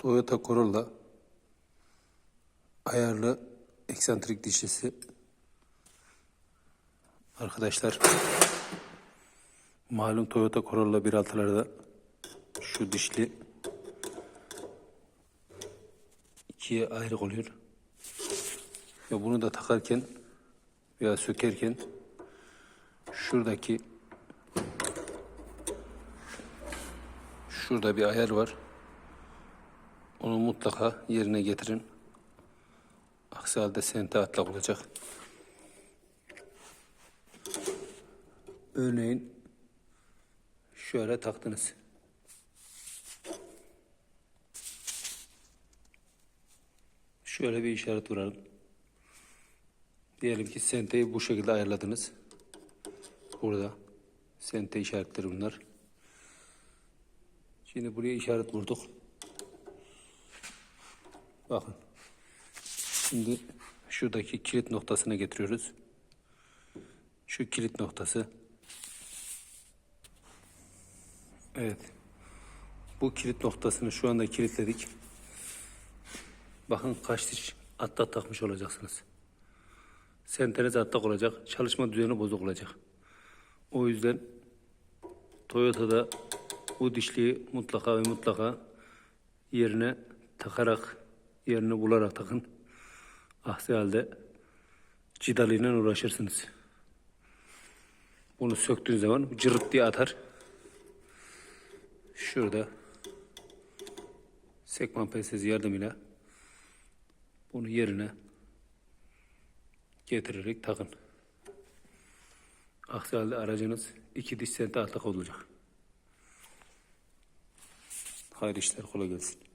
Toyota Corolla ayarlı eksantrik dişlisi. Arkadaşlar malum Toyota Corolla 1.6'larda şu dişli ikiye ayrık oluyor. Ve bunu da takarken veya sökerken şuradaki şurada bir ayar var. Onu mutlaka yerine getirin. Aksi halde sente atlak olacak. Örneğin şöyle taktınız. Şöyle bir işaret vuralım. Diyelim ki senteyi bu şekilde ayarladınız. Burada sente işaretleri bunlar. Şimdi buraya işaret vurduk. Bakın. Şimdi şuradaki kilit noktasına getiriyoruz. Şu kilit noktası. Evet. Bu kilit noktasını şu anda kilitledik. Bakın kaç diş atlat takmış olacaksınız. Senteniz atlak olacak. Çalışma düzeni bozuk olacak. O yüzden Toyota'da bu dişliği mutlaka ve mutlaka yerine takarak, yerini bularak takın. Aksi halde cidalıyla uğraşırsınız. Bunu söktüğün zaman cırıt diye atar. Şurada sekman pensesi yardımıyla bunu yerine getirerek takın. Aksi halde aracınız iki diş sente atlak olacak. Hayırlı işler kolay gelsin.